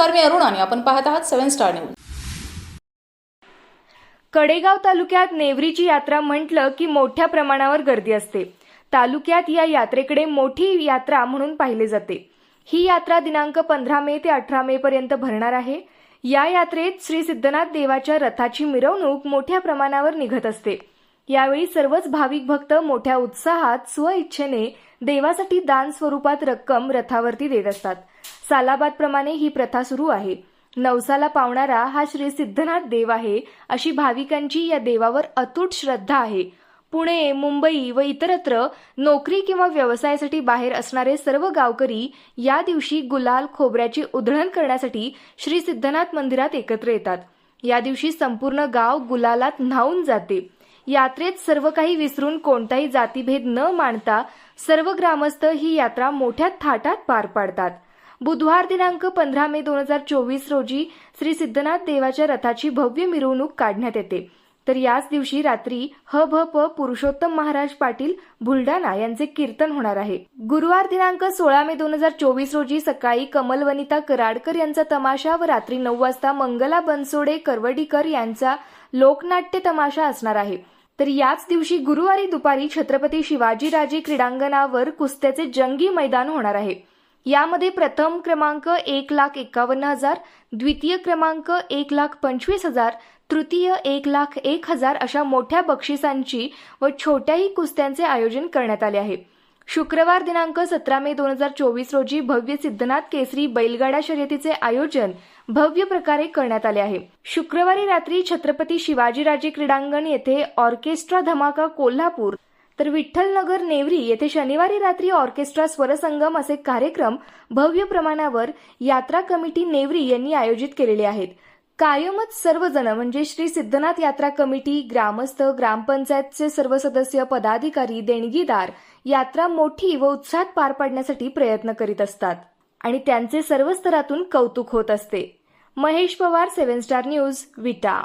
नमस्कार मी अरुण आणि आपण पाहत आहात सेव्हन स्टार न्यूज. कडेगाव तालुक्यात नेवरीची यात्रा म्हटलं की मोठ्या प्रमाणावर गर्दी असते. तालुक्यात या यात्रेकडे मोठी यात्रा म्हणून पाहिले जाते. ही यात्रा दिनांक पंधरा मे ते अठरा मे पर्यंत भरणार आहे. या यात्रेत श्री सिद्धनाथ देवाच्या रथाची मिरवणूक मोठ्या प्रमाणावर निघत असते. यावेळी सर्वच भाविक भक्त मोठ्या उत्साहात स्वइच्छेने देवासाठी दान स्वरूपात रक्कम रथावरती देत असतात. सालाबादप्रमाणे ही प्रथा सुरू आहे. नवसाला पावणारा हा श्री सिद्धनाथ देव आहे अशी भाविकांची या देवावर अतूट श्रद्धा आहे. पुणे मुंबई व इतरत्र नोकरी किंवा व्यवसायासाठी बाहेर असणारे सर्व गावकरी या दिवशी गुलाल खोबऱ्याची उधळण करण्यासाठी श्री सिद्धनाथ मंदिरात एकत्र येतात. या दिवशी संपूर्ण गाव गुलालात न्हावून जाते. यात्रेत सर्व काही विसरून कोणताही जातीभेद न मांडता सर्व ग्रामस्थ ही यात्रा मोठ्या थाटात पार पाडतात. बुधवार दिनांक पंधरा मे दोन हजार चोवीस रोजी श्री सिद्धनाथ देवाच्या रथाची भव्य मिरवणूक काढण्यात येते. तर याच दिवशी रात्री ह भ प पुरुषोत्तम महाराज पाटील बुलढाणा यांचे कीर्तन होणार आहे. गुरुवार दिनांक सोळा मे दोन हजार चोवीस रोजी सकाळी कमलवनिता कराडकर यांचा तमाशा व रात्री नऊ वाजता मंगला बनसोडे करवडीकर यांचा लोकनाट्य तमाशा असणार आहे. तर याच दिवशी गुरुवारी दुपारी छत्रपती शिवाजीराजे क्रीडांगणावर कुस्त्याचे जंगी मैदान होणार आहे. यामध्ये प्रथम क्रमांक एक लाख एकावन्न हजार द्वितीय क्रमांक एक लाख पंचवीस हजार तृतीय एक लाख एक हजार अशा मोठ्या बक्षिसांची व छोट्याही कुस्त्यांचे आयोजन करण्यात आले आहे. शुक्रवार दिनांक सतरा मे दोन हजार चोवीस रोजी भव्य सिद्धनाथ केसरी बैलगाडा शर्यतीचे आयोजन भव्य प्रकारे करण्यात आले आहे. शुक्रवारी रात्री छत्रपती शिवाजीराजे क्रीडांगण येथे ऑर्केस्ट्रा धमाका कोल्हापूर तर विठ्ठलनगर नेवरी येथे शनिवारी रात्री ऑर्केस्ट्रा स्वरसंगम असे कार्यक्रम भव्य प्रमाणावर यात्रा कमिटी नेवरी यांनी आयोजित केलेले आहेत. कायमच सर्वजण म्हणजे श्री सिद्धनाथ यात्रा कमिटी ग्रामस्थ ग्रामपंचायतचे सर्व सदस्य पदाधिकारी देणगीदार यात्रा मोठी व उत्साहात पार पाडण्यासाठी प्रयत्न करीत असतात आणि त्यांचे सर्व स्तरातून कौतुक होत असते. Mahesh Pawar seven star news Vita.